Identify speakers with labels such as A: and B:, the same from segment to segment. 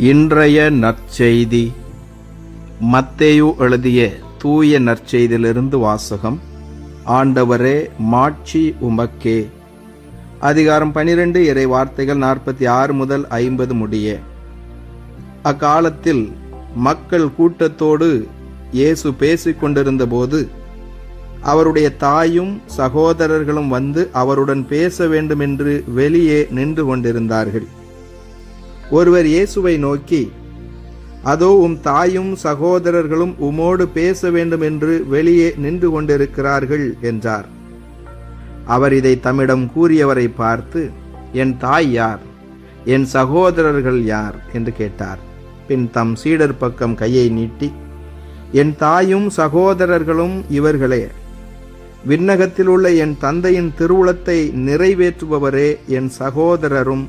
A: இன்றைய நற்செய்தி. மத்தேயு எழுதிய தூய நற்செய்தியிலிருந்து வாசகம் ஆண்டவரே மாட்சி உமக்கே. அதிகாரம் பனிரெண்டு இறை வார்த்தைகள் நாற்பத்தி ஆறு முதல் ஐம்பது முடிய. அக்காலத்தில் மக்கள் கூட்டத்தோடு இயேசு பேசிக் கொண்டிருந்தபோது அவருடைய தாயும் சகோதரர்களும் வந்து அவருடன் பேச வேண்டுமென்று வெளியே நின்று கொண்டிருந்தார்கள். ஒருவர் இயேசுவை நோக்கி அதோ உம் தாயும் சகோதரர்களும் உமோடு பேச வேண்டும் என்று வெளியே நின்று கொண்டிருக்கிறார்கள் என்றார். அவர் இதை தம்மிடம் கூறியவரை பார்த்து என் தாய் யார்? என் சகோதரர்கள் யார்? என்று கேட்டார். பின் தம் சீடர் பக்கம் கையை நீட்டி என் தாயும் சகோதரர்களும் இவர்களே விண்ணகத்தில் உள்ள என் தந்தையின் திருவுளத்தை நிறைவேற்றுபவரே என் சகோதரரும்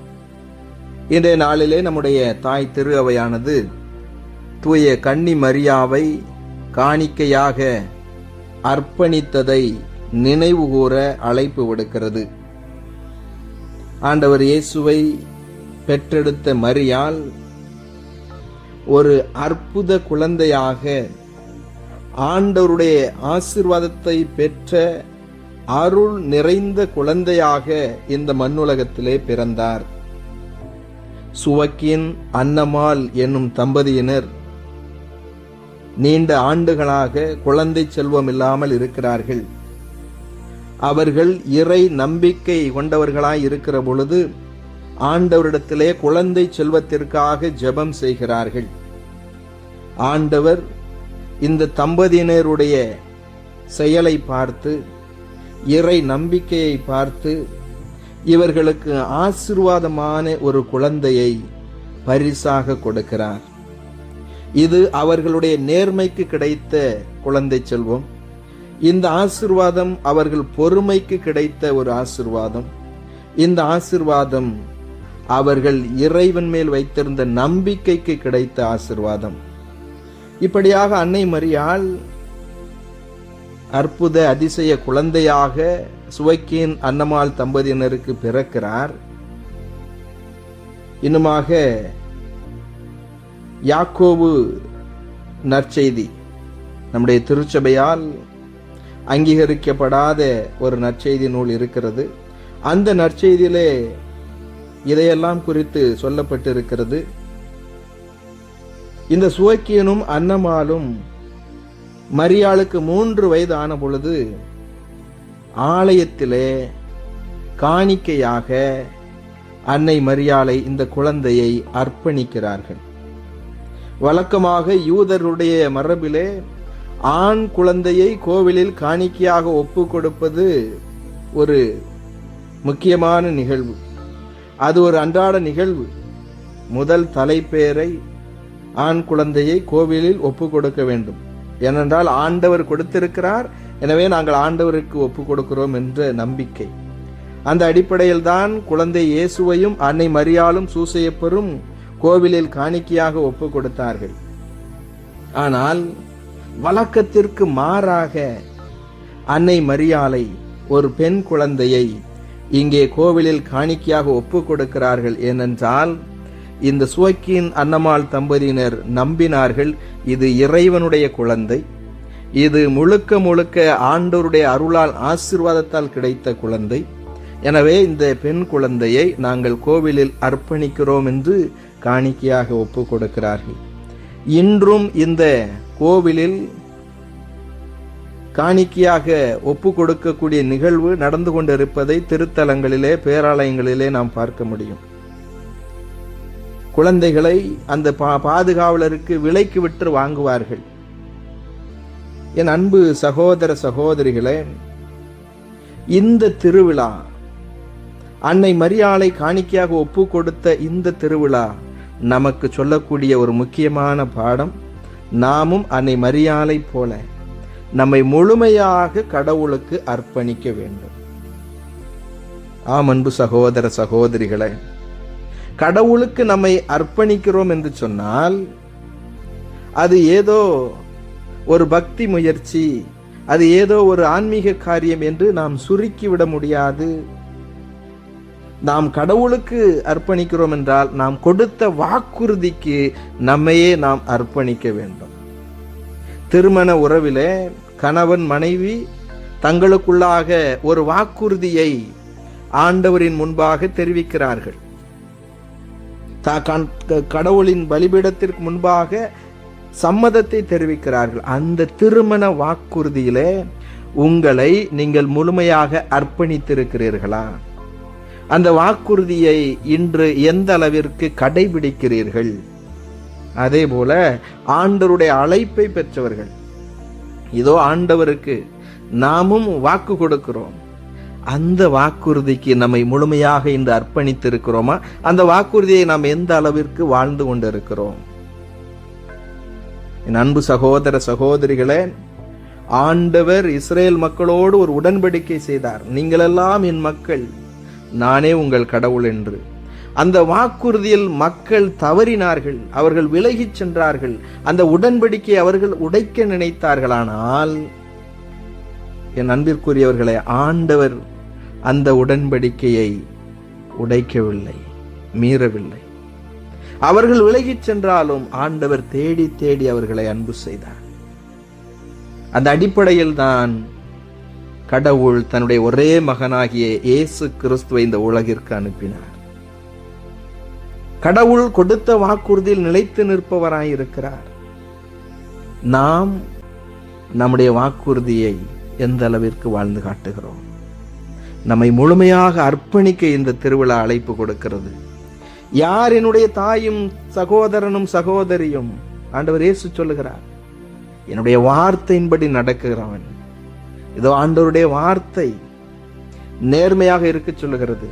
A: இன்றைய நாளிலே நம்முடைய தாய் திரு அவையானது தூய கன்னி மரியாவை காணிக்கையாக அர்ப்பணித்ததை நினைவுகூர அழைப்பு விடுக்கிறது. ஆண்டவர் இயேசுவை பெற்றெடுத்த மரியால் ஒரு அற்புத குழந்தையாக ஆண்டவருடைய ஆசிர்வாதத்தை பெற்ற அருள் நிறைந்த குழந்தையாக இந்த மண்ணுலகத்திலே பிறந்தார். சுவக்கின் அன்னமால் என்னும் தம்பதியினர் நீண்ட ஆண்டுகளாக குழந்தை செல்வம் இல்லாமல் இருக்கிறார்கள். அவர்கள் இறை நம்பிக்கை கொண்டவர்களாய் இருக்கிற பொழுது ஆண்டவரிடத்திலே குழந்தை செல்வத்திற்காக ஜெபம் செய்கிறார்கள். ஆண்டவர் இந்த தம்பதியினருடைய செயலை பார்த்து இறை நம்பிக்கையை பார்த்து இவர்களுக்கு ஆசிர்வாதமான ஒரு குழந்தையை பரிசாக கொடுக்கிறார். இது அவர்களுடைய நேர்மைக்கு கிடைத்த குழந்தை செல்வம். இந்த ஆசிர்வாதம் அவர்கள் பொறுமைக்கு கிடைத்த ஒரு ஆசிர்வாதம். இந்த ஆசிர்வாதம் அவர்கள் இறைவன் மேல் வைத்திருந்த நம்பிக்கைக்கு கிடைத்த ஆசிர்வாதம். இப்படியாக அன்னை மரியாள் அற்புத அதிசய குழந்தையாக சுவைக்கின் அன்னமாள் தம்பதியினருக்கு பிறக்கிறார். இன்னுமாக யாக்கோவு நற்செய்தி. நம்முடைய திருச்சபையால் அங்கீகரிக்கப்படாத ஒரு நற்செய்தி நூல் இருக்கிறது. அந்த நற்செய்தியிலே இதையெல்லாம் குறித்து சொல்லப்பட்டிருக்கிறது. இந்த சுவக்கியனும் அன்னமாலும் மரியாளுக்கு மூன்று வயது ஆன பொழுது ஆலயத்திலே காணிக்கையாக அன்னை மரியாளை இந்த குழந்தையை அர்ப்பணிக்கிறார்கள். வழக்கமாக யூதருடைய மரபிலே ஆண் குழந்தையை கோவிலில் காணிக்கையாக ஒப்பு கொடுப்பது ஒரு முக்கியமான நிகழ்வு. அது ஒரு அன்றாட நிகழ்வு. முதல் தலைப்பேரை ஆண் குழந்தையை கோவிலில் ஒப்பு கொடுக்க வேண்டும். ஏனென்றால் ஆண்டவர் கொடுத்திருக்கிறார். எனவே நாங்கள் ஆண்டவருக்கு ஒப்பு கொடுக்கிறோம் என்ற நம்பிக்கை. அந்த அடிப்படையில் தான் குழந்தை இயேசுவையும் அன்னை மரியாளும் சூசையப்பரும் கோவிலில் காணிக்கையாக ஒப்பு கொடுத்தார்கள். ஆனால் வழக்கத்திற்கு மாறாக அன்னை மரியாளை ஒரு பெண் குழந்தையை இங்கே கோவிலில் காணிக்கையாக ஒப்பு கொடுக்கிறார்கள். ஏனென்றால் இந்த சுவக்கின் அன்னமாள் தம்பதியினர் நம்பினார்கள் இது இறைவனுடைய குழந்தை. இது முழுக்க முழுக்க ஆண்டோருடைய அருளால் ஆசிர்வாதத்தால் கிடைத்த குழந்தை. எனவே இந்த பெண் குழந்தையை நாங்கள் கோவிலில் அர்ப்பணிக்கிறோம் என்று காணிக்கையாக ஒப்பு கொடுக்கிறார்கள். இன்றும் இந்த கோவிலில் காணிக்கையாக ஒப்பு கொடுக்கக்கூடிய நிகழ்வு நடந்து கொண்டிருப்பதை திருத்தலங்களிலே பேராலயங்களிலே நாம் பார்க்க முடியும். குழந்தைகளை அந்த பா பாதுகாவலருக்கு விலைக்கு விட்டு வாங்குவார்கள். என் அன்பு சகோதர சகோதரிகளே இந்த திருவிழா அன்னை மரியாளை காணிக்கையாக ஒப்பு கொடுத்த இந்த திருவிழா நமக்கு சொல்லக்கூடிய ஒரு முக்கியமான பாடம். நாமும் அன்னை மரியாளை போல நம்மை முழுமையாக கடவுளுக்கு அர்ப்பணிக்க வேண்டும். ஆம் அன்பு சகோதர சகோதரிகளே கடவுளுக்கு நம்மை அர்ப்பணிக்கிறோம் என்று சொன்னால் அது ஏதோ ஒரு பக்தி முயற்சி அது ஏதோ ஒரு ஆன்மீக காரியம் என்று நாம் சுருக்கிவிட முடியாது. நாம் கடவுளுக்கு அர்ப்பணிக்கிறோம் என்றால் நாம் கொடுத்த வாக்குறுதிக்கு நம்மையே நாம் அர்ப்பணிக்க வேண்டும். திருமண உறவிலே கணவன் மனைவி தங்களுக்குள்ளாக ஒரு வாக்குறுதியை ஆண்டவரின் முன்பாக தெரிவிக்கிறார்கள். தா- க- கடவுளின் பலிபீடத்திற்கு முன்பாக சம்மதத்தை தெரிவிக்கிறார்கள். அந்த திருமண வாக்குறுதியிலே உங்களை நீங்கள் முழுமையாக அர்ப்பணித்திருக்கிறீர்களா? அந்த வாக்குறுதியை இன்று எந்த அளவிற்கு கடைபிடிக்கிறீர்கள்? அதே போல ஆண்டவருடைய அழைப்பை பெற்றவர்கள். இதோ ஆண்டவருக்கு நாமும் வாக்கு கொடுக்கிறோம். அந்த வாக்குறுதிக்கு நம்மை முழுமையாக இன்று அர்ப்பணித்திருக்கிறோமா? அந்த வாக்குறுதியை நாம் எந்த அளவிற்கு வாழ்ந்து கொண்டிருக்கிறோம்? என் அன்பு சகோதர சகோதரிகளே ஆண்டவர் இஸ்ரேல் மக்களோடு ஒரு உடன்படிக்கை செய்தார். நீங்களெல்லாம் என் மக்கள் நானே உங்கள் கடவுள் என்று. அந்த வாக்குறுதியில் மக்கள் தவறினார்கள் அவர்கள் விலகிச் சென்றார்கள். அந்த உடன்படிக்கை அவர்கள் உடைக்க நினைத்தார்களானால் என் அன்பிற்குரியவர்களை ஆண்டவர் அந்த உடன்படிக்கையை உடைக்கவில்லை மீறவில்லை. அவர்கள் விலகிச் சென்றாலும் ஆண்டவர் தேடி தேடி அவர்களை அன்பு செய்தார். அந்த அடிப்படையில் தான் கடவுள் தன்னுடைய ஒரே மகனாகிய இயேசு கிறிஸ்துவை இந்த உலகிற்கு அனுப்பினார். கடவுள் கொடுத்த வாக்குறுதியில் நிலைத்து நிற்பவராயிருக்கிறார் நாம் நம்முடைய வாக்குறுதியை எந்த அளவிற்கு வாழ்ந்து காட்டுகிறோம்? நம்மை முழுமையாக அர்ப்பணிக்க இந்த திருவிழா அழைப்பு கொடுக்கிறது. யார் என்னுடைய தாயும் சகோதரனும் சகோதரியும்? ஆண்டவர் இயேசு சொல்லுகிறார். என்னுடைய வார்த்தையின்படி நடக்கிறவன். இதோ ஆண்டவருடைய வார்த்தை நேர்மையாக இருக்க சொல்லுகிறது.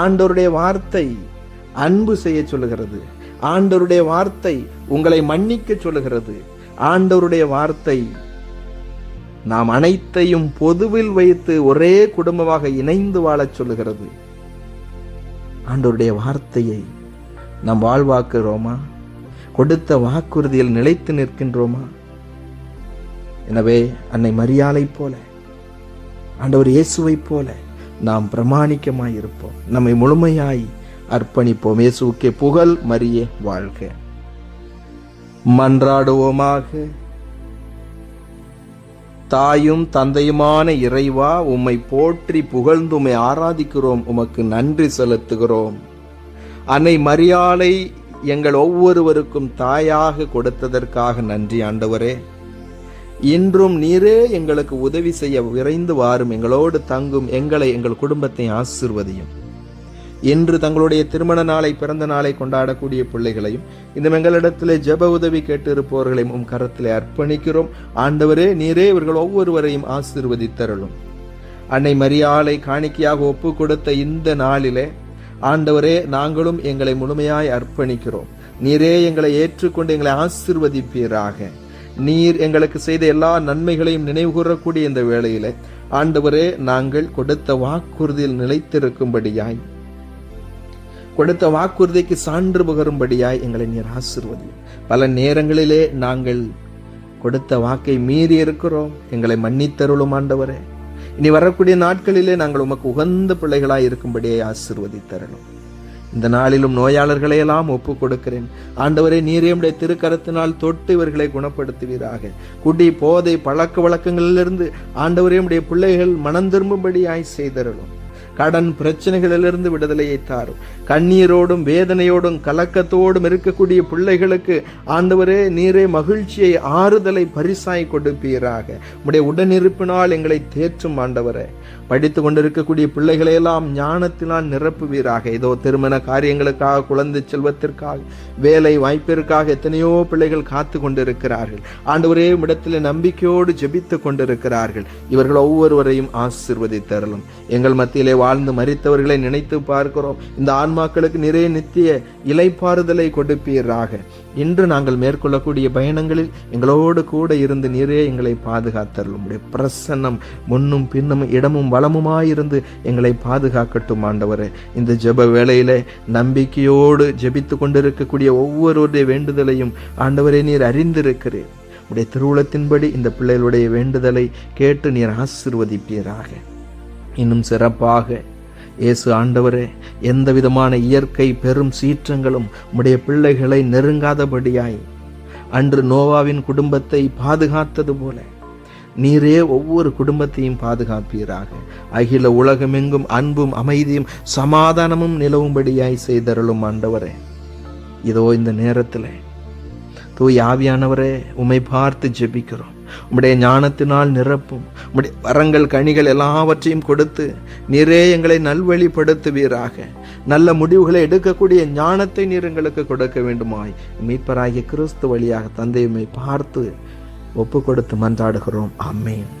A: ஆண்டவருடைய வார்த்தை அன்பு செய்ய சொல்லுகிறது. ஆண்டவருடைய வார்த்தை உங்களை மன்னிக்க சொல்லுகிறது. ஆண்டவருடைய வார்த்தை நாம் அனைத்தையும் பொதுவில் வைத்து ஒரே குடும்பமாக இணைந்து வாழச் சொல்லுகிறது. ஆண்டோருடைய வார்த்தையை நாம் வாழ்வாக்குகிறோமா? கொடுத்த வாக்குறுதியில் நிலைத்து நிற்கின்றோமா? எனவே அன்னை மரியாதை போல ஆண்டவர் இயேசுவைப் போல நாம் பிரமாணிக்கமாய் இருப்போம் நம்மை முழுமையாய் அர்ப்பணிப்போம். இயேசுக்கே புகழ் மரிய வாழ்க. மன்றாடுவோமாக. தாயும் தந்தையுமான இறைவா உம்மை போற்றி புகழ்ந்து உம்மை ஆராதிக்கிறோம். உமக்கு நன்றி செலுத்துகிறோம். அன்னை மரியாளை எங்கள் ஒவ்வொருவருக்கும் தாயாக கொடுத்ததற்காக நன்றி ஆண்டவரே. இன்றும் நீரே எங்களுக்கு உதவி செய்ய விரைந்து வாரும். எங்களோடு தங்கும் எங்களை எங்கள் குடும்பத்தை ஆசிர்வதியும். என்று தங்களுடைய திருமண நாளை பிறந்த நாளை கொண்டாடக்கூடிய பிள்ளைகளையும் இந்த எங்களிடத்திலே ஜெப உதவி கேட்டு இருப்பவர்களையும் உம் கரத்தில் அர்ப்பணிக்கிறோம். ஆண்டவரே நீரே இவர்கள் ஒவ்வொருவரையும் ஆசிர்வதித்தருளும். அன்னை மரியாளை காணிக்கையாக ஒப்பு கொடுத்த இந்த நாளிலே ஆண்டவரே நாங்களும் எங்களை முழுமையாய் அர்ப்பணிக்கிறோம். நீரே எங்களை ஏற்றுக்கொண்டு எங்களை ஆசிர்வதிப்பீராக. நீர் எங்களுக்கு செய்த எல்லா நன்மைகளையும் நினைவு கூறக்கூடிய இந்த வேளையிலே ஆண்டவரே நாங்கள் கொடுத்த வாக்குறுதியில் நிலைத்திருக்கும்படியாய் கொடுத்த வாக்குறுதிக்கு சான்று பகரும்படியாய் எங்களை நீர் ஆசிர்வதி பல நேரங்களிலே நாங்கள் கொடுத்த வாக்கை மீறி இருக்கிறோம். எங்களை மன்னித்தருளும் ஆண்டவரே. இனி வரக்கூடிய நாட்களிலே நாங்கள் உமக்கு உகந்த பிள்ளைகளாய் இருக்கும்படியே ஆசிர்வதித்தரணும். இந்த நாளிலும் நோயாளர்களை எல்லாம் ஒப்பு கொடுக்கிறேன். ஆண்டவரே நீரே திருக்கரத்தினால் தொட்டு இவர்களை குணப்படுத்துவீராக. குடி போதை பழக்க வழக்கங்களிலிருந்து ஆண்டவரே உடைய பிள்ளைகள் மனம் திரும்பும்படியாய் செய்தரலும் கடன் பிரச்சனைகளிலிருந்து விடுதலையை தாரும். கண்ணீரோடும் வேதனையோடும் கலக்கத்தோடும் இருக்கக்கூடிய பிள்ளைகளுக்கு ஆண்டவரே நீரே மகிழ்ச்சியை ஆறுதலை பரிசாய் கொடுப்பீராக. உடைய உடனிருப்பினால் எங்களை தேற்றும் ஆண்டவரே. படித்து கொண்டிருக்கக்கூடிய பிள்ளைகளையெல்லாம் ஞானத்தினால் நிரப்புவீராக. இதோ திருமண காரியங்களுக்காக குழந்தை செல்வத்திற்காக வேலை வாய்ப்பிற்காக எத்தனையோ பிள்ளைகள் காத்து கொண்டிருக்கிறார்கள் ஆண்டவரே இடத்தில் நம்பிக்கையோடு ஜெபித்து கொண்டிருக்கிறார்கள் இவர்கள் ஒவ்வொருவரையும் ஆசிர்வதித்தரலும் எங்கள் மத்தியிலே வாழ்ந்து மறித்தவர்களை நினைத்து பார்க்கிறோம். இந்த ஆன்மாக்களுக்கு நிறைய நித்திய இலைப்பாறுதலை கொடுப்பீராக. இன்று நாங்கள் மேற்கொள்ளக்கூடிய பயணங்களில் எங்களோடு கூட இருந்து நீரே எங்களை பாதுகாத்தருள் உடைய பிரசன்னம் முன்னும் பின்னும் இடமும் வளமுமாயிருந்து எங்களை பாதுகாக்கட்டும் ஆண்டவரே. இந்த ஜெப வேளையில நம்பிக்கையோடு ஜெபித்து கொண்டிருக்கக்கூடிய ஒவ்வொருவருடைய வேண்டுதலையும் ஆண்டவரே நீர் அறிந்திருக்கிறீர். உடைய திருவுளத்தின்படி இந்த பிள்ளைகளுடைய வேண்டுதலை கேட்டு நீர் ஆசிர்வதிப்பீராக. இன்னும் சிறப்பாக இயேசு ஆண்டவரே எந்த விதமான இயற்கை பெரும் சீற்றங்களும் உம்முடைய பிள்ளைகளை நெருங்காதபடியாய். அன்று நோவாவின் குடும்பத்தை பாதுகாத்தது போல நீரே ஒவ்வொரு குடும்பத்தையும் பாதுகாப்பீராக. அகில உலகமெங்கும் அன்பும் அமைதியும் சமாதானமும் நிலவும்படியாய் செய்தருளும் ஆண்டவரே. இதோ இந்த நேரத்தில் தூய் ஆவியானவரே உமை பார்த்து ஜெபிக்கிறோம். உம்முடைய ஞானத்தினால் நிரப்பும். உம்முடைய வரங்கள் கனிகள் எல்லாவற்றையும் கொடுத்து நீரே எங்களை நல்வழிப்படுத்துவீராக. நல்ல முடிவுகளை எடுக்கக்கூடிய ஞானத்தை நீர் எங்களுக்கு கொடுக்க வேண்டுமாய். மீட்பராகிய கிறிஸ்து வழியாக தந்தையுமை பார்த்து ஒப்பு கொடுத்து மன்றாடுகிறோம். அம்மேன்